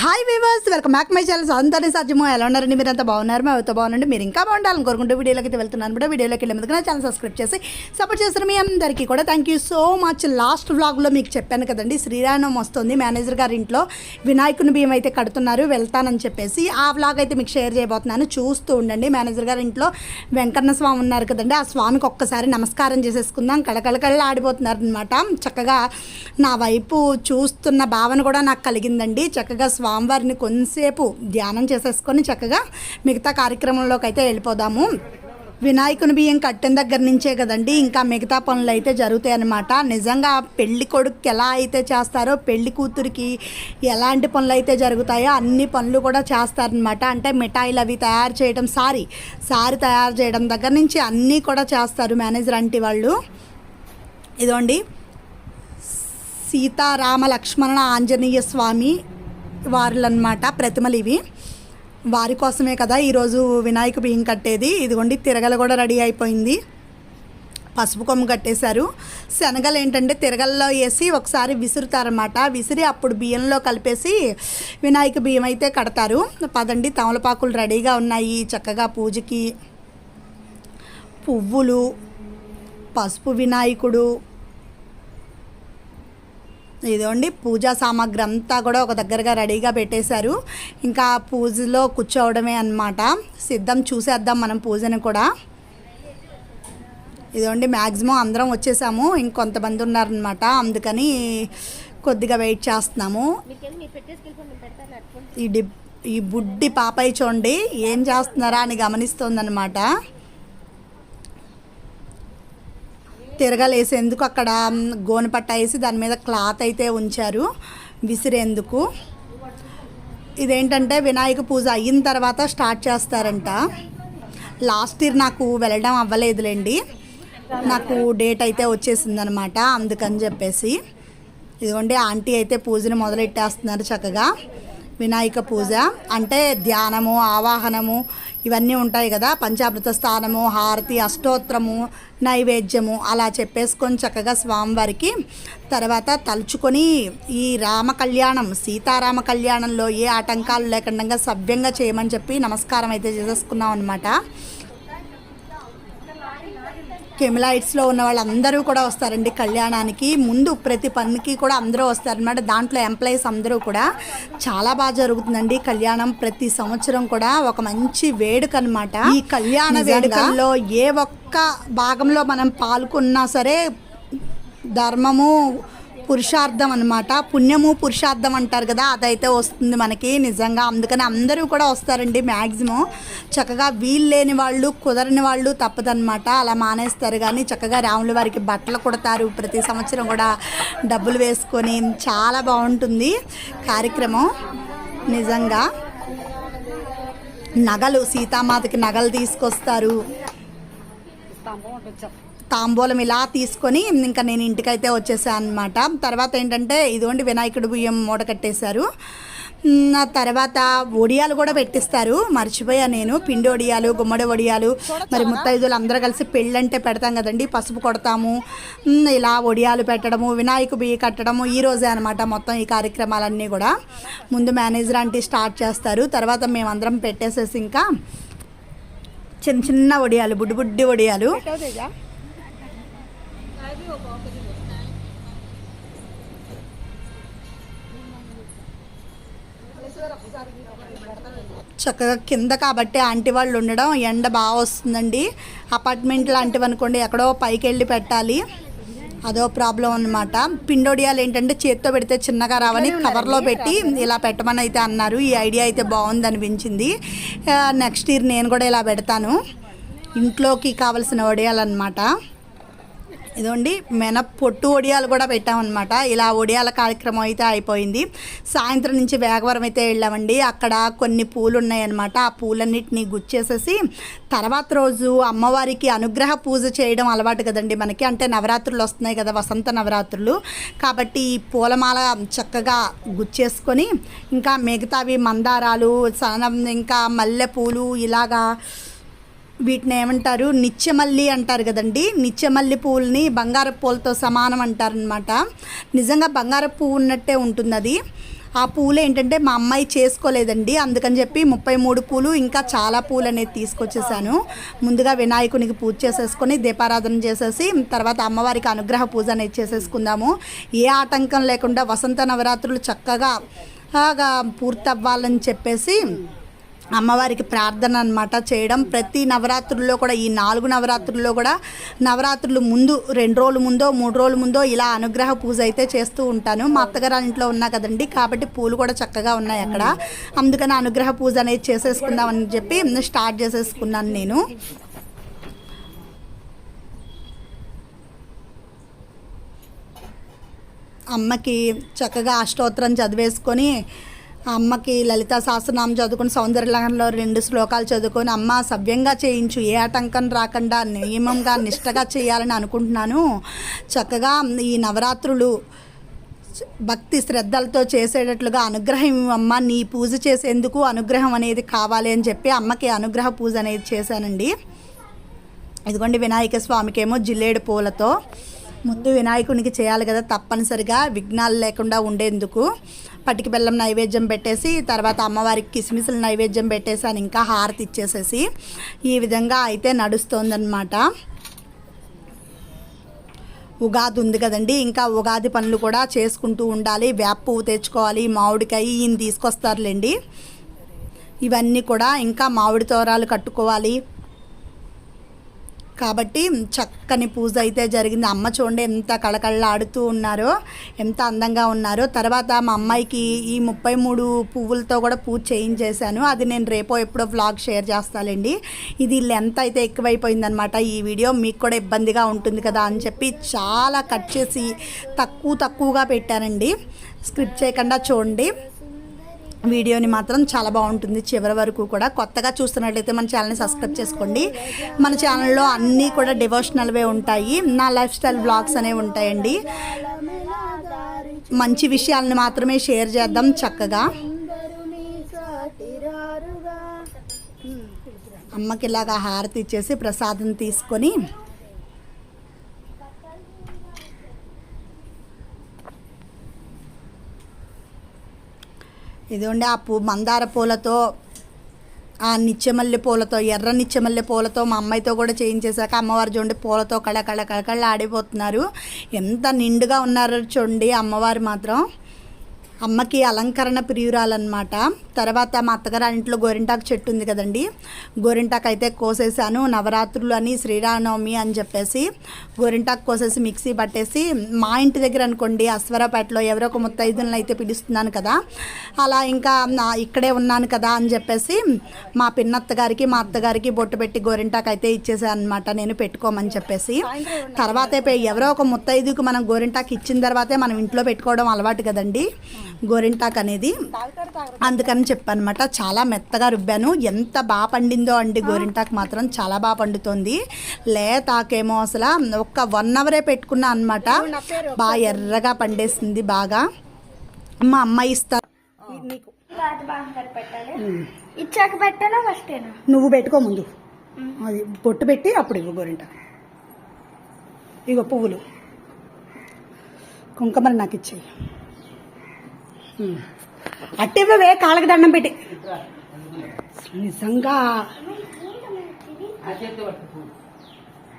Hi viewers welcome back my channels సొంతని సాధ్యమో ఎలా ఉన్నారండి? మీరు అంత బాగున్నారు? మేము అవుతా బాగుండండి? మీరు ఇంకా బాగుండాలని కోరుకుంటూ వీడియోలోకి అయితే వెళ్తున్నాను కూడా. వీడియోలోకి వెళ్ళే ముందుకు నా ఛానల్ సబ్స్క్రైబ్ చేసి సపోర్ట్ చేసిన మీ అందరికీ కూడా thank you so much last వ్లాగ్లో మీకు చెప్పాను కదండి శ్రీరామం వస్తుంది. మేనేజర్ గారి ఇంట్లో వినాయకుని బియ్యం అయితే కడుతున్నారు. వెళ్తానని చెప్పేసి ఆ వ్లాగ్ అయితే మీకు షేర్ చేయబోతున్నాను. చూస్తూ ఉండండి. మేనేజర్ గారి ఇంట్లో వెంకన్న స్వామి ఉన్నారు కదండి. ఆ స్వామికి ఒక్కసారి నమస్కారం చేసేసుకుందాం. కళకళకళ ఆడిపోతున్నారు అనమాట చక్కగా నా వైపు చూస్తున్న భావన కూడా నాకు కలిగిందండి. చక్కగా స్వామివారిని కొంతసేపు ధ్యానం చేసేసుకొని చక్కగా మిగతా కార్యక్రమంలోకి అయితే వెళ్ళిపోదాము. వినాయకుని బియ్యం కట్టిన దగ్గర నుంచే కదండి ఇంకా మిగతా పనులు అయితే జరుగుతాయి అన్నమాట. నిజంగా పెళ్ళి కొడుకు ఎలా అయితే చేస్తారో పెళ్ళి కూతురికి ఎలాంటి పనులు అయితే జరుగుతాయో అన్ని పనులు కూడా చేస్తారనమాట అంటే మిఠాయిలు అవి తయారు చేయడం సారీ సారీ తయారు చేయడం దగ్గర నుంచి అన్నీ కూడా చేస్తారు మేనేజర్ అంటే వాళ్ళు. ఇదిగోండి. సీతారామ లక్ష్మణ ఆంజనేయ స్వామి వారులన్నమాట ప్రతిమలు ఇవి. వారి కోసమే కదా ఈరోజు వినాయక బియ్యం కట్టేది. ఇదిగోండి తిరగల కూడా రెడీ అయిపోయింది. పసుపు కొమ్ము కట్టేశారు. శనగలు ఏంటంటే తిరగల్లో వేసి ఒకసారి విసురుతారనమాట విసిరి అప్పుడు బియ్యంలో కలిపేసి వినాయక బియ్యం అయితే కడతారు. పదండి తమలపాకులు రెడీగా ఉన్నాయి. చక్కగా పూజకి పువ్వులు పసుపు వినాయకుడు ఇదిగోండి పూజా సామాగ్రి అంతా కూడా ఒక దగ్గరగా రెడీగా పెట్టేశారు. ఇంకా పూజలో కూర్చోవడమే అన్నమాట. సిద్ధం చూసేద్దాం మనం పూజని కూడా. ఇదిగోండి మ్యాక్సిమం అందరం వచ్చేసాము. ఇంకొంతమంది ఉన్నారనమాట అందుకని కొద్దిగా వెయిట్ చేస్తున్నాము. ఈ డి ఈ బుడ్డి పాపయ్య చూడండి ఏం చేస్తున్నారా అని గమనిస్తోందనమాట తిరగలేసేందుకు అక్కడ గోనెపట్ట వేసి దాని మీద క్లాత్ అయితే ఉంచారు విసిరేందుకు. ఇదేంటంటే వినాయక పూజ అయిన తర్వాత స్టార్ట్ చేస్తారంట. లాస్ట్ ఇయర్ నాకు వెళ్ళడం అవ్వలేదులేండి. నాకు డేట్ అయితే వచ్చేసిందనమాట అందుకని చెప్పేసి. ఇదిగోండి ఆంటీ అయితే పూజను మొదలెట్టేస్తున్నారు చక్కగా. వినాయక పూజ అంటే ధ్యానము ఆవాహనము ఇవన్నీ ఉంటాయి కదా. పంచామృత స్థానము హారతి అష్టోత్తరము నైవేద్యము అలా చెప్పేసుకొని చక్కగా స్వామివారికి తర్వాత తలుచుకొని ఈ రామ కళ్యాణం సీతారామ కళ్యాణంలో ఏ ఆటంకాలు లేకుండా సవ్యంగా చేయమని చెప్పి నమస్కారం అయితే చేసేసుకున్నాం అనమాట కెమిలైట్స్లో ఉన్న వాళ్ళందరూ కూడా వస్తారండి కళ్యాణానికి. ముందు ప్రతి పనికి కూడా అందరూ వస్తారనమాట దాంట్లో ఎంప్లాయీస్ అందరూ కూడా చాలా బాగా జరుగుతుందండి కళ్యాణం ప్రతి సంవత్సరం కూడా ఒక మంచి వేడుక అనమాట ఈ కళ్యాణ వేడుకల్లో ఏ ఒక్క భాగంలో మనం పాల్గొన్నా సరే ధర్మము పురుషార్థం అనమాట పుణ్యము పురుషార్థం అంటారు కదా అదైతే వస్తుంది మనకి నిజంగా. అందుకని అందరూ కూడా వస్తారండి మ్యాక్సిమం చక్కగా వీలు లేని వాళ్ళు కుదరని వాళ్ళు తప్పదనమాట అలా మానేస్తారు కానీ చక్కగా రాముల వారికి బట్టలు కుడతారు. ప్రతి సంవత్సరం కూడా డబ్బులు వేసుకొని చాలా బాగుంటుంది కార్యక్రమం. నిజంగా నగలు సీతామాతకి నగలు తీసుకొస్తారు. తాంబూలం ఇలా తీసుకొని ఇంకా నేను ఇంటికైతే వచ్చేసాను అనమాట తర్వాత ఏంటంటే ఇదిగోండి వినాయకుడు బియ్యం మూట కట్టేశారు. తర్వాత ఒడియాలు కూడా పెట్టిస్తారు. మర్చిపోయా నేను. పిండి ఒడియాలు గుమ్మడి ఒడియాలు మరి ముత్తైదులు అందరూ కలిసి పెళ్ళంటే పెడతాం కదండి పసుపు కొడతాము. ఇలా ఒడియాలు పెట్టడము వినాయకు బియ్య కట్టడము ఈ రోజే అనమాట మొత్తం ఈ కార్యక్రమాలన్నీ కూడా. ముందు మేనేజర్ ఆంటీ స్టార్ట్ చేస్తారు. తర్వాత మేమందరం పెట్టేసేసి ఇంకా చిన్న చిన్న వడియాలు బుడ్డి బుడ్డి చక్కగా కింద కాబట్టి ఆంటీ వాళ్ళు ఉండడం ఎండ బాగా వస్తుందండి. అపార్ట్మెంట్ లాంటివి అనుకోండి ఎక్కడో పైకి వెళ్ళి పెట్టాలి. అదో ప్రాబ్లం అనమాట పిండోడియాలు ఏంటంటే చేత్తో పెడితే చిన్నగా రావని కవర్లో పెట్టి ఇలా పెట్టమని అయితే అన్నారు. ఈ ఐడియా అయితే బాగుంది అనిపించింది. నెక్స్ట్ ఇయర్ నేను కూడా ఇలా పెడతాను. ఇంట్లోకి కావలసిన వడియాలన్నమాట. ఇదండి మెన పొట్టు ఒడియాలు కూడా పెట్టామన్నమాట. ఇలా ఒడియాల కార్యక్రమం అయితే అయిపోయింది. సాయంత్రం నుంచి వేగవరం అయితే వెళ్ళామండి. అక్కడ కొన్ని పూలు ఉన్నాయన్నమాట ఆ పూలన్నిటిని గుచ్చేసేసి తర్వాత రోజు అమ్మవారికి అనుగ్రహ పూజ చేయడం అలవాటు కదండి మనకి. అంటే నవరాత్రులు వస్తున్నాయి కదా వసంత నవరాత్రులు. కాబట్టి ఈ పూలమాల చక్కగా గుచ్చేసుకొని ఇంకా మిగతావి మందారాలు సనం ఇంకా మల్లెపూలు ఇలాగా వీటిని ఏమంటారు? నిత్యమల్లి అంటారు కదండి. నిత్యమల్లి పువ్వుల్ని బంగారపు పూలతో సమానం అంటారనమాట నిజంగా బంగారపు పువ్వు ఉన్నట్టే ఉంటుంది అది ఆ పూలు ఏంటంటే మా అమ్మాయి చేసుకోలేదండి. అందుకని చెప్పి ముప్పై మూడు పూలు ఇంకా చాలా పూలు అనేది తీసుకొచ్చేసాను. ముందుగా వినాయకునికి పూజ చేసేసుకొని దీపారాధన చేసేసి తర్వాత అమ్మవారికి అనుగ్రహ పూజ అనేది చేసేసుకుందాము. ఏ ఆటంకం లేకుండా వసంత నవరాత్రులు చక్కగా పూర్తవ్వాలని చెప్పేసి అమ్మవారికి ప్రార్థన అనమాట చేయడం. ప్రతి నవరాత్రుల్లో కూడా ఈ నాలుగు నవరాత్రుల్లో కూడా నవరాత్రులు ముందు రెండు రోజుల ముందో మూడు రోజుల ముందో ఇలా అనుగ్రహ పూజ అయితే చేస్తూ ఉంటాను. మా అత్తగారు ఇంట్లో ఉన్నా కదండి కాబట్టి పూలు కూడా చక్కగా ఉన్నాయి అక్కడ. అందుకని అనుగ్రహ పూజ అనేది చేసేసుకుందామని చెప్పి స్టార్ట్ చేసేసుకున్నాను నేను. అమ్మకి చక్కగా అష్టోత్తరం చదివేసుకొని ఆ అమ్మకి లలిత సహస్రనామం చదువుకుని సౌందర్యలహంలో రెండు శ్లోకాలు చదువుకొని అమ్మ సవ్యంగా చేయించు ఏ ఆటంకం రాకుండా నియమంగా నిష్టగా చేయాలని అనుకుంటున్నాను. చక్కగా ఈ నవరాత్రులు భక్తి శ్రద్ధలతో చేసేటట్లుగా అనుగ్రహం అమ్మ నీ పూజ చేసేందుకు అనుగ్రహం అనేది కావాలి అని చెప్పి అమ్మకి అనుగ్రహ పూజ అనేది చేశానండి. ఇదిగోండి వినాయక స్వామికి ఏమో జిల్లేడు పూలతో. ముందు వినాయకునికి చేయాలి కదా తప్పనిసరిగా విఘ్నాలు లేకుండా ఉండేందుకు. పటికి బెల్లం నైవేద్యం పెట్టేసి తర్వాత అమ్మవారికి కిస్మిసులు నైవేద్యం పెట్టేసాను ఇంకా హారతి ఇచ్చేసేసి ఈ విధంగా అయితే నడుస్తోందనమాట ఉగాది ఉంది కదండి ఇంకా ఉగాది పనులు కూడా చేసుకుంటూ ఉండాలి. వేప పువ్వు తెచ్చుకోవాలి మామిడికాయ ఈయన తీసుకొస్తారులేండి. ఇవన్నీ కూడా ఇంకా మామిడి తోరాలు కట్టుకోవాలి. కాబట్టి చక్కని పూజ అయితే జరిగింది. అమ్మ చూడండి ఎంత కళకళలాడుతూ ఉన్నారో ఎంత అందంగా ఉన్నారో. తర్వాత మా అమ్మాయికి ఈ ముప్పై మూడు పువ్వులతో కూడా పూజ చేయించేశాను. అది నేను రేపో ఎప్పుడో వ్లాగ్ షేర్ చేస్తానండి ఇది లెంత్ అయితే ఎక్కువైపోయిందనమాట ఈ వీడియో మీకు కూడా ఇబ్బందిగా ఉంటుంది కదా అని చెప్పి చాలా కట్ చేసి తక్కువ తక్కువగా పెట్టానండి స్క్రిప్ట్ చేయకుండా చూడండి. వీడియోని మాత్రం చాలా బాగుంటుంది. చివరి వరకు కూడా కొత్తగా చూస్తున్నట్లయితే మన ఛానల్ని సబ్స్క్రైబ్ చేసుకోండి. మన ఛానల్లో అన్నీ కూడా డివోషనల్వే ఉంటాయి. నా లైఫ్ స్టైల్ బ్లాగ్స్ అనేవి ఉంటాయండి. మంచి విషయాలను మాత్రమే షేర్ చేద్దాం చక్కగా. అమ్మకి ఇలాగా హారతి ఇచ్చేసి ప్రసాదం తీసుకొని ఇదిగోండి ఆ పూ మందార పూలతో ఆ నిత్యమల్లె పూలతో ఎర్ర నిత్యమల్లె పూలతో మా అమ్మాయితో కూడా చేయించేశాక అమ్మవారు చూడండి పూలతో కళ కళ కళకళ ఆడిపోతున్నారు ఎంత నిండుగా ఉన్నారో చూడండి అమ్మవారు మాత్రం. అమ్మకి అలంకరణ ప్రియురాలన్నమాట. తర్వాత మా అత్తగారు ఇంట్లో గోరింటాకు చెట్టు ఉంది కదండి. గోరింటాకు అయితే కోసేసాను. నవరాత్రులు అని శ్రీరామనవమి అని చెప్పేసి గోరింటాకు కోసేసి మిక్సీ పట్టేసి మా ఇంటి దగ్గర అనుకోండి అశ్వరాపేటలో ఎవరో ఒక ముత్తైదులను అయితే పిలుస్తున్నాను కదా. అలా ఇంకా నా ఇక్కడే ఉన్నాను కదా అని చెప్పేసి మా పిన్నత్తగారికి మా అత్తగారికి బొట్టు పెట్టి గోరింటాకు అయితే ఇచ్చేసాను అనమాట నేను పెట్టుకోమని చెప్పేసి. తర్వాతే ఎవరో ఒక ముత్తైదుకు మనం గోరింటాకు ఇచ్చిన తర్వాతే మనం ఇంట్లో పెట్టుకోవడం అలవాటు కదండి. గోరింటాకు అనేది అందుకని చెప్పనమాట చాలా మెత్తగా రుబ్బాను. ఎంత బాగా పండిందో అండి గోరింటాకు మాత్రం చాలా బాగా పండుతోంది. లేతాకేమో అసలు ఒక్క వన్ అవరే పెట్టుకున్నా అనమాట బాగా ఎర్రగా పండేసింది బాగా. మా అమ్మాయి ఇస్తా నీకు. రాజు బాగా పెట్టాలి ఇచ్చాక పెట్టాలా నువ్వు పెట్టుకో ముందు. అది బొట్టు పెట్టి అప్పుడు ఇవ్వు గోరింట ఇగో పువ్వులు. కుంకుమలు నాకు ఇచ్చేయి. అట్టివ్వవే కాళ్ళకి దండం పెట్టి. నిజంగా.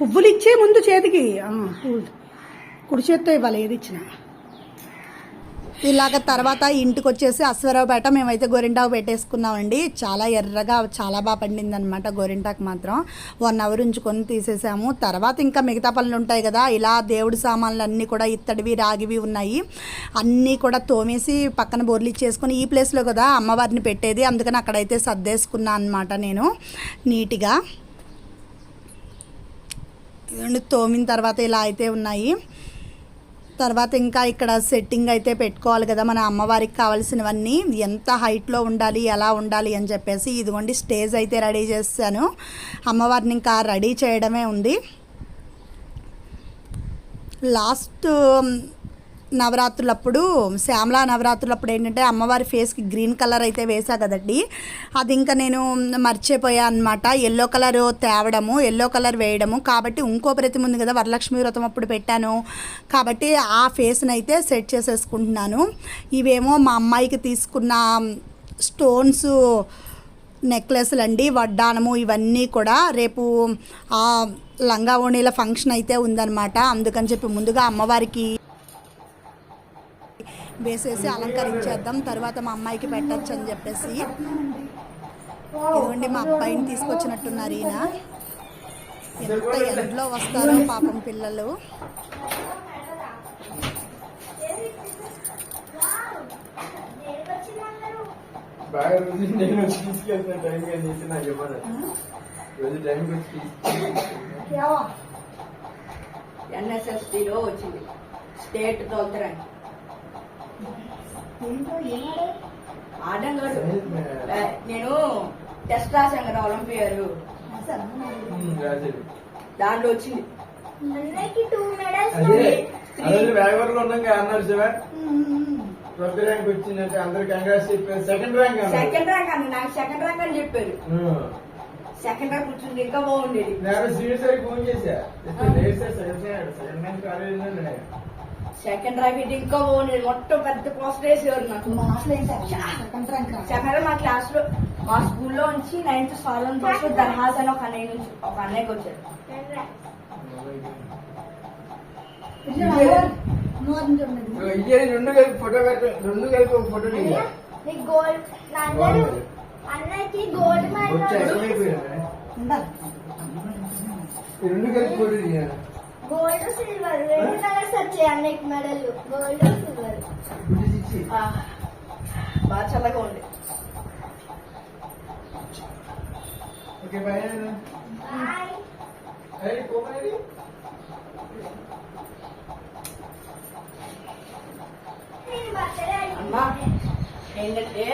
పువ్వులు ఇచ్చే ముందు చేతికి పువ్వులు. కుడి చేత్తో ఇవ్వాలి ఏది ఇచ్చినా. ఇలాగ తర్వాత ఇంటికి వచ్చేసి అశ్వరావుపేట మేమైతే గోరింటాకు పెట్టేసుకున్నామండి. చాలా ఎర్రగా చాలా బాగా పండింది అనమాట గోరింటాకు మాత్రం. వన్ అవర్ ఉంచుకొని తీసేసాము. తర్వాత ఇంకా మిగతా పనులు ఉంటాయి కదా ఇలా దేవుడి సామాన్లు అన్నీ కూడా ఇత్తడివి రాగివి ఉన్నాయి. అన్నీ కూడా తోమేసి పక్కన బోర్లు ఇచ్చేసుకొని ఈ ప్లేస్లో కదా అమ్మవారిని పెట్టేది. అందుకని అక్కడైతే సర్దేసుకున్నాను అనమాట నేను నీట్గా. తోమిన తర్వాత ఇలా అయితే ఉన్నాయి. తర్వాత ఇంకా ఇక్కడ సెట్టింగ్ అయితే పెట్టుకోవాలి కదా. మన అమ్మవారికి కావాల్సినవన్నీ ఎంత హైట్లో ఉండాలి ఎలా ఉండాలి అని చెప్పేసి ఇదిగోండి స్టేజ్ అయితే రెడీ చేశాను. అమ్మవారిని ఇంకా రెడీ చేయడమే ఉంది. లాస్ట్ నవరాత్రులప్పుడు శ్యామలా నవరాత్రులప్పుడు ఏంటంటే అమ్మవారి ఫేస్కి గ్రీన్ కలర్ అయితే వేసా కదండి. అది ఇంకా నేను మర్చిపోయా అనమాట ఎల్లో కలర్ తేవడము ఎల్లో కలర్ వేయడము. కాబట్టి ఇంకో ప్రతిమ ఉంది కదా వరలక్ష్మి వ్రతం అప్పుడు పెట్టాను. కాబట్టి ఆ ఫేస్ని అయితే సెట్ చేసేసుకుంటున్నాను. ఇవేమో మా అమ్మాయికి తీసుకున్న స్టోన్స్ నెక్లెస్లు అండి వడ్డానము ఇవన్నీ కూడా రేపు ఆ లంగా ఓణీల ఫంక్షన్ అయితే ఉందన్నమాట. అందుకని చెప్పి ముందుగా అమ్మవారికి వేసేసి అలంకరించేద్దాం తర్వాత మా అమ్మాయికి పెట్టచ్చు అని చెప్పేసి. ఇదిగోండి మా అబ్బాయిని తీసుకొచ్చినట్టున్నారు ఈయన. ఎంత ఎండలో వస్తారో పాపం పిల్లలు. బాగా రోజు నేను వచ్చి తీసుకెళ్తున్నా టైం అని చెప్పి నాకు ఇవ్వను రోజు టైం వచ్చి ఎన్ఎస్ఎస్టీలో వచ్చింది స్టేట్ తోలుతారని ఆడడం కాదు ఏ, నేను టెస్ట్ రాశాను కదా ఒలింపియర్ రాజు దాంట్లో వచ్చింది. ర్యాంక్ వచ్చిందంటే అందరు కంగ్రాట్స్ చెప్పారు. సెకండ్ ర్యాంక్ సెకండ్ ర్యాంక్ అని నాకు సెకండ్ ర్యాంక్ అని చెప్పారు. సెకండ్ ర్యాంక్ వచ్చింది ఇంకా బాగుండేది. నేను ఫోన్ చేశా. సెకండ్ ర్యాంక్ సెకండ్ ర్యాంక్ ఇంకా బాగుండేది మొత్తం పెద్ద పోస్టర్ వేసేవారు నాకు. సెకండ్ మా క్లాస్లో? మా స్కూల్లో నుంచి నైన్త్ సాలన్ బస్ దర్హాస్ అని ఒక అన్నయ్య నుంచి ఒక అన్నయ్యకి వచ్చారు. రెండు కలిపి ఫోటో రెండు కలిపి ఒక ఫోటో గోల్డ్ అన్నకి గోల్డ్ రెండు కలిపి దిగాను గోల్డ్ సిల్వర్ రెండు కలర్స్ వచ్చాయి అన్నకి మెడల్ గోల్డ్ సిల్వర్. బాగా చల్లగా ఉంది. ఓకే బాయ్ బాయ్ అమ్మా ఏంటంటే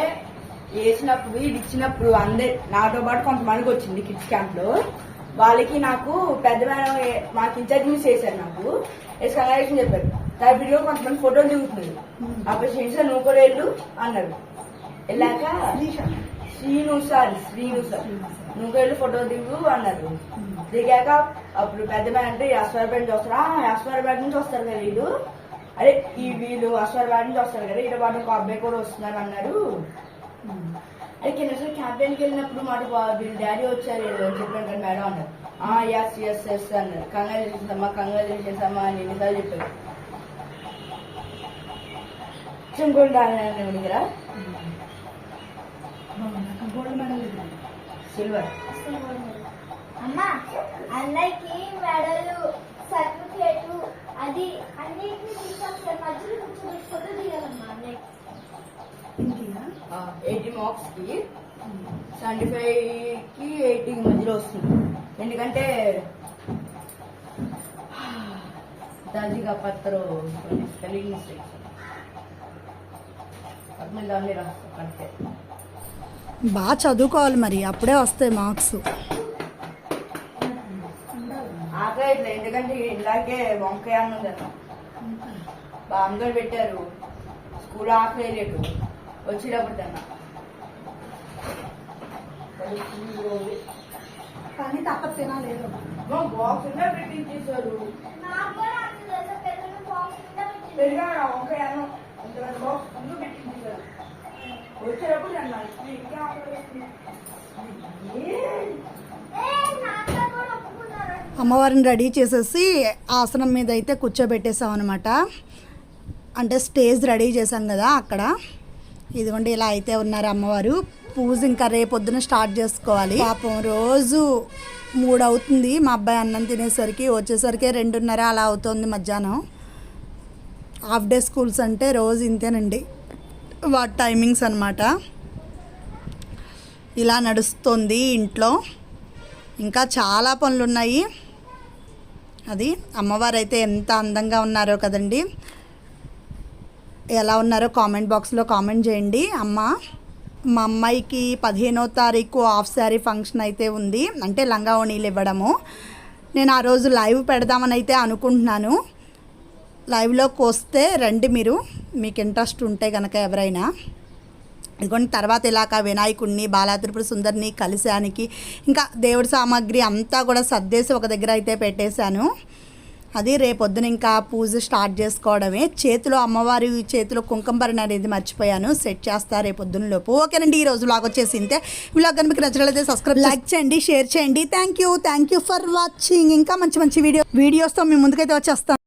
వేసినప్పుడు ఇది ఇచ్చినప్పుడు అందరి నాతో పాటు కొంతమందికి వచ్చింది కిడ్స్ క్యాంప్లో. వాళ్ళకి నాకు పెద్ద మేడం మాకు ఇన్ఛార్జ్ మిస్ చేశారు నాకు. కంగ్రాచులేషన్ చెప్పారు. దాని వీడియో కొంతమంది ఫోటోలు దిగుతుంది అప్పుడు శ్రీనిసా నువ్వు కూడా వెళ్ళు అన్నారు. వెళ్ళాక శ్రీను సార్. శ్రీను సార్ నువ్వు వెళ్ళి ఫోటో దిగు అన్నారు. దిగాక అప్పుడు పెద్ద మేడం అంటే అశ్వరపేట నుంచి వస్తారా? అశ్వరపేట నుంచి వస్తారు కదా వీళ్ళు. అదే ఈ వీళ్ళు అశ్వరపేట నుంచి వస్తారు కదా ఇక్కడ పాటు ఒక అబ్బాయి కూడా వస్తున్నారు అన్నారు. కింద క్యాంపెయిన్కి వెళ్ళినప్పుడు మాట వీళ్ళ డాడీ వచ్చారు అని చెప్పాను మేడం అన్నారు ఆ ఎస్ ఎస్ ఎస్ అన్నారు కంగ్రాచులేషన్స్ అమ్మా కంగ్రాచులేషన్స్ అమ్మా అని ఎన్నిసార్లు చెప్పారు చింకొండ దగ్గర సిల్వర్ అమ్మా అన్నకి మెడల్ సర్టిఫికేట్ అది అన్నిటిని తీసుకొస్తారు మధ్యలో కూర్చోబెట్టి ఫోటో దిగాలమ్మా అన్నయ్య ఎయిటీ మార్క్స్కి సెవెంటీ ఫైవ్కి ఎయిటీ మధ్యలో వస్తుంది. ఎందుకంటే దాదిగా పత్రం స్పెల్లింగ్ మిస్టేక్స్ దాన్ని బాగా చదువుకోవాలి మరి అప్పుడే వస్తాయి మార్క్స్ ఎందుకంటే ఇలాగే వంకాయ అన్నం తిన్నాం. బాగా పెట్టారు. స్కూల్ ఆకలి లేదు వచ్చేటప్పుడు తిన్నా కానీ తప్ప తినాలేదు బాక్స్ ఉందా పెట్టించేసారు నాకు కూడా అట్లా తెలుసా పెద్దలు బాక్స్ ఉందా పెట్టింది. పెరిగా వంకాయ అన్నం అంత పెద్ద బాక్స్ ముందు పెట్టించేసారు వచ్చేటప్పుడు తిన్నా ఇంకా ఆకలి వేస్తుంది. ఏ? ఏ, నాన్న కూడా ఒప్పుకున్నారు. అమ్మవారిని రెడీ చేసేసి ఆసనం మీద అయితే కూర్చోబెట్టేసాం అనమాట అంటే స్టేజ్ రెడీ చేసాం కదా అక్కడ ఇదిగోండి ఇలా అయితే ఉన్నారు అమ్మవారు. పూజ ఇంకా రేపొద్దున స్టార్ట్ చేసుకోవాలి. పాపం రోజు మూడు అవుతుంది మా అబ్బాయి అన్నం తినేసరికి వచ్చేసరికి రెండున్నర అలా అవుతుంది మధ్యాహ్నం. హాఫ్ డే స్కూల్స్ అంటే రోజు ఇంతేనండి. వాటి టైమింగ్స్ అనమాట ఇలా నడుస్తుంది ఇంట్లో. ఇంకా చాలా పనులు ఉన్నాయి అది అమ్మవారు అయితే ఎంత అందంగా ఉన్నారో కదండి. ఎలా ఉన్నారో కామెంట్ బాక్స్లో కామెంట్ చేయండి. అమ్మ మా అమ్మాయికి పదిహేనో తారీఖు హాఫ్ శారీ ఫంక్షన్ అయితే ఉంది. అంటే లంగా ఓణీలు ఇవ్వడము. నేను ఆ రోజు లైవ్ పెడదామని అయితే అనుకుంటున్నాను. లైవ్లోకి వస్తే రండి మీరు. మీకు ఇంట్రెస్ట్ ఉంటే కనుక ఎవరైనా. ఇదిగోండి తర్వాత ఇలాక వినాయకుడిని బాలాత్రిపుర సుందరిని కలిశానికి ఇంకా దేవుడి సామాగ్రి అంతా కూడా సర్దేసి ఒక దగ్గర అయితే పెట్టేశాను. అది రేపొద్దున ఇంకా పూజ స్టార్ట్ చేసుకోవడమే. చేతిలో అమ్మవారి చేతిలో కుంకుమ అనేది మర్చిపోయాను. సెట్ చేస్తా రేపొద్దున లోపు. ఓకేనండి ఈ రోజు లాగ్ వచ్చేసి ఇంతే వ్లాగ్ కనుక మీకు నచ్చినట్లయితే సబ్స్క్రైబ్ లైక్ చేయండి షేర్ చేయండి. Thank you thank you for watching ఇంకా మంచి మంచి వీడియో వీడియోస్తో మీ ముందుకైతే వచ్చేస్తాను